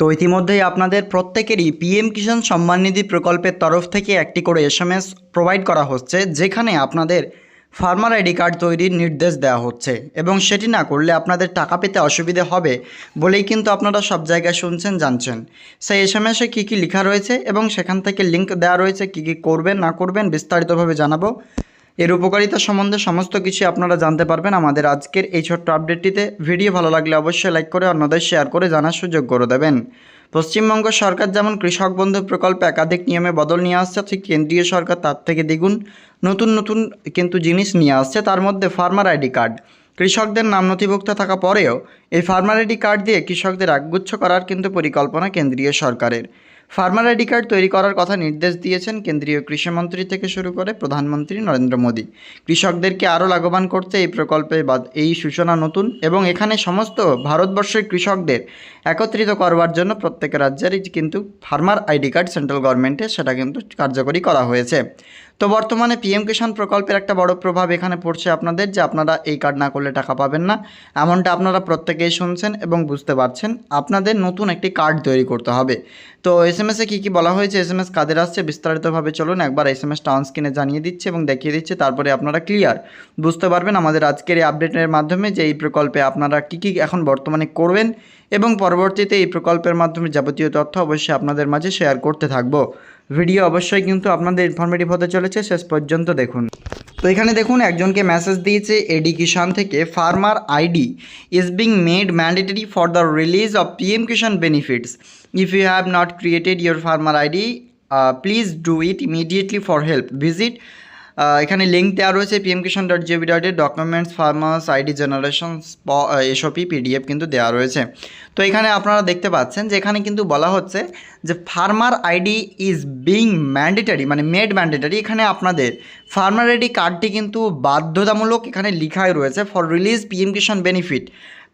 তো ইতিমধ্যেই আপনাদের প্রত্যেকেরই পিএম কিষাণ সম্মান নিধি প্রকল্পের তরফ থেকে একটি করে এসএমএস প্রোভাইড করা হচ্ছে, যেখানে আপনাদের ফার্মার আইডি কার্ড তৈরির নির্দেশ দেওয়া হচ্ছে এবং সেটি না করলে আপনাদের টাকা পেতে অসুবিধে হবে বলেই কিন্তু আপনারা সব জায়গায় শুনছেন, জানছেন। সেই এসএমএসে কী কী লেখা রয়েছে এবং সেখান থেকে লিঙ্ক দেওয়া রয়েছে, কী কী করবেন, না করবেন বিস্তারিতভাবে জানাব। এর উপকারিতা সম্বন্ধে সমস্ত কিছু আপনারা জানতে পারবেন আমাদের আজকের এই ছোট্ট আপডেটটিতে। ভিডিও ভালো লাগলে অবশ্যই লাইক করে অন্যদের শেয়ার করে জানার সুযোগ করে দেবেন। পশ্চিমবঙ্গ সরকার যেমন কৃষক বন্ধু প্রকল্পে একাধিক নিয়মে বদল নিয়ে আসছে, ঠিক কেন্দ্রীয় সরকার তার থেকে দ্বিগুণ নতুন নতুন কিন্তু জিনিস নিয়ে আসছে, তার মধ্যে ফার্মার আইডি কার্ড। কৃষকদের নাম নথিভুক্ত থাকা পরেও এই ফার্মার আইডি কার্ড দিয়ে কৃষকদের একগুচ্ছ করার কিন্তু পরিকল্পনা কেন্দ্রীয় সরকারের। ফার্মার আইডি কার্ড তৈরি করার কথা নির্দেশ দিয়েছেন কেন্দ্রীয় কৃষিমন্ত্রী থেকে শুরু করে প্রধানমন্ত্রী নরেন্দ্র মোদী। কৃষকদেরকে আরও লাভবান করতে এই প্রকল্পে এই সূচনা নতুন এবং এখানে সমস্ত ভারতবর্ষের কৃষকদের একত্রিত করবার জন্য প্রত্যেক রাজ্যেরই কিন্তু ফার্মার আইডি কার্ড সেন্ট্রাল গভর্নমেন্টে সেটা কিন্তু কার্যকরী করা হয়েছে। তো বর্তমানে পিএম কিষাণ প্রকল্পের একটা বড় প্রভাব এখানে পড়ছে আপনাদের যে আপনারা এই কার্ড না করলে টাকা পাবেন না। এমনটা আপনারা প্রত্যেকেই শুনছেন এবং বুঝতে পারছেন। আপনাদের নতুন একটি কার্ড তৈরি করতে হবে। তো এস এম এসে কী কী বলা হয়েছে? এস এম এস কাদের আসছে? বিস্তারিতভাবে চলুন একবার এস এম এস অন স্ক্রিনে জানিয়ে দিচ্ছে এবং দেখিয়ে দিচ্ছে, তারপরে আপনারা ক্লিয়ার বুঝতে পারবেন আমাদের আজকের এই আপডেটের মাধ্যমে যে এই প্রকল্পে আপনারা কী কী এখন বর্তমানে করবেন এবং পরবর্তীতে এই প্রকল্পের মাধ্যমে যাবতীয় তথ্য অবশ্যই আপনাদের মাঝে শেয়ার করতে থাকব। ভিডিও অবশ্যই কিন্তু আপনাদের ইনফরমেটিভ হতে চলেছে, শেষ পর্যন্ত দেখুন। তো এখানে দেখুন, একজনকে মেসেজ দিয়েছে এডি কিষান থেকে farmer ID is being made mandatory for the release of P M Kisan benefits if you have not created your farmer ID please do it immediately for help visit এখানে লিঙ্ক দেওয়া রয়েছে PM Kisan dot GOV dot documents farmers ID generation SOP PDF কিন্তু দেওয়া রয়েছে। তো এখানে আপনারা দেখতে পাচ্ছেন যে এখানে কিন্তু বলা হচ্ছে যে farmer ID is being mandatory মানে মেড ম্যান্ডেটারি এখানে আপনাদের ফার্মার আইডি কার্ডটি কিন্তু বাধ্যতামূলক এখানে লিখাই রয়েছে for release PM Kisan benefit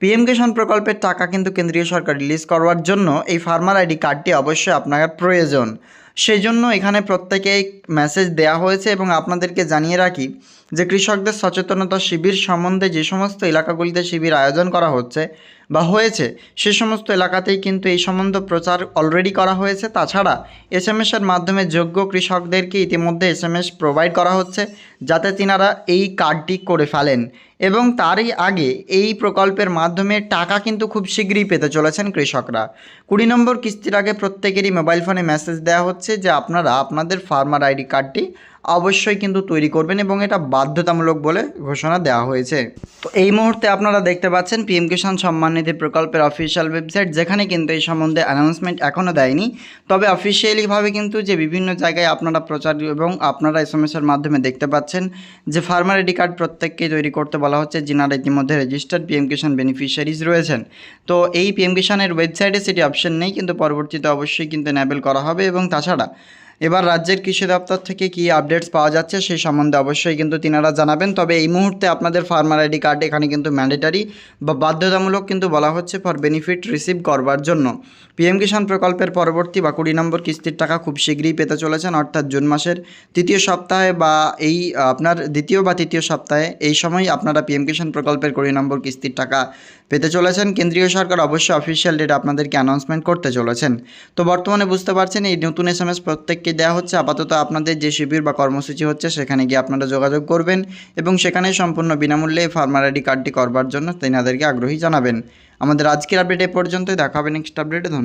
PM Kisan প্রকল্পের টাকা কিন্তু কেন্দ্রীয় সরকার রিলিজ করবার জন্য এই ফার্মার আইডি কার্ডটি অবশ্যই আপনার প্রয়োজন। সেই জন্য এখানে প্রত্যেকেই মেসেজ দেওয়া হয়েছে এবং আপনাদেরকে জানিয়ে রাখি যে কৃষকদের সচেতনতা শিবির সম্বন্ধে যে সমস্ত এলাকাগুলিতে শিবির আয়োজন করা হচ্ছে বা হয়েছে, সে সমস্ত এলাকাতেই কিন্তু এই সম্বন্ধ প্রচার অলরেডি করা হয়েছে। তাছাড়া এস এম এসের মাধ্যমে যোগ্য কৃষকদেরকে ইতিমধ্যে এস এম এস প্রোভাইড করা হচ্ছে, যাতে তিনারা এই কার্ডটি করে ফেলেন। এবং তারই আগে এই প্রকল্পের মাধ্যমে টাকা কিন্তু খুব শীঘ্রই পেতে চলেছেন কৃষকরা। কুড়ি নম্বর কিস্তির আগে প্রত্যেকেরই মোবাইল ফোনে মেসেজ দেওয়া হচ্ছে যে, আপনারা আপনাদের ফার্মার আইডি কার্ডটি অবশ্যই কিন্তু তৈরি করবেন এবং এটা বাধ্যতামূলক বলে ঘোষণা দেওয়া হয়েছে। তো এই মুহূর্তে আপনারা দেখতে পাচ্ছেন পিএম কিষাণ সম্মান নিধি প্রকল্পের অফিসিয়াল ওয়েবসাইট, যেখানে কিন্তু এই সম্বন্ধে অ্যানাউন্সমেন্ট এখনও দেয়নি। তবে অফিসিয়ালিভাবে কিন্তু যে বিভিন্ন জায়গায় আপনারা প্রচার এবং আপনারা এস এম এসের মাধ্যমে দেখতে পাচ্ছেন যে ফার্মার আইডি কার্ড প্রত্যেককেই তৈরি করতে বলা হচ্ছে, যিনারা ইতিমধ্যে রেজিস্টার্ড পিএম কিষাণ বেনিফিশিয়ারিজ রয়েছেন। তো এই পিএম কিষাণের ওয়েবসাইটে সেটি অপশন নেই, কিন্তু পরবর্তীতে অবশ্যই কিন্তু এনেবেল করা হবে এবং তাছাড়া এবার রাজ্যের কৃষি দপ্তর থেকে কী আপডেটস পাওয়া যাচ্ছে সেই সম্বন্ধে অবশ্যই কিন্তু তিনারা জানাবেন। তবে এই মুহূর্তে আপনাদের ফার্মার আইডি কার্ড এখানে কিন্তু ম্যান্ডেটারি বা বাধ্যতামূলক কিন্তু বলা হচ্ছে ফর বেনিফিট রিসিভ করবার জন্য। পিএম কিষাণ প্রকল্পের পরবর্তী বা কুড়ি নম্বর কিস্তির টাকা খুব শীঘ্রই পেতে চলেছেন, অর্থাৎ জুন মাসের তৃতীয় সপ্তাহে বা এই, আপনার দ্বিতীয় বা তৃতীয় সপ্তাহে এই সময় আপনারা পিএম কিষাণ প্রকল্পের কুড়ি নম্বর কিস্তির টাকা পেতে চলেছেন। কেন্দ্রীয় সরকার অবশ্যই অফিসিয়াল ডেট আপনাদেরকে অ্যানাউন্সমেন্ট করতে চলেছেন। তো বর্তমানে বুঝতে পারছেন এই নতুন এস এম এস প্রত্যেককে দেওয়া হচ্ছে আপাতত আপনাদের যে শিবির বা কর্মসূচি হচ্ছে সেখানে গিয়ে আপনারা যোগাযোগ করবেন এবং সেখানে সম্পূর্ণ বিনামূল্যে ফার্মার আইডি কার্ডটি করবার জন্য তেনাদেরকে আগ্রহী জানাবেন। আমাদের আজকের আপডেট এ পর্যন্তই। দেখা হবে নেক্সট আপডেটে ধন্যবাদ।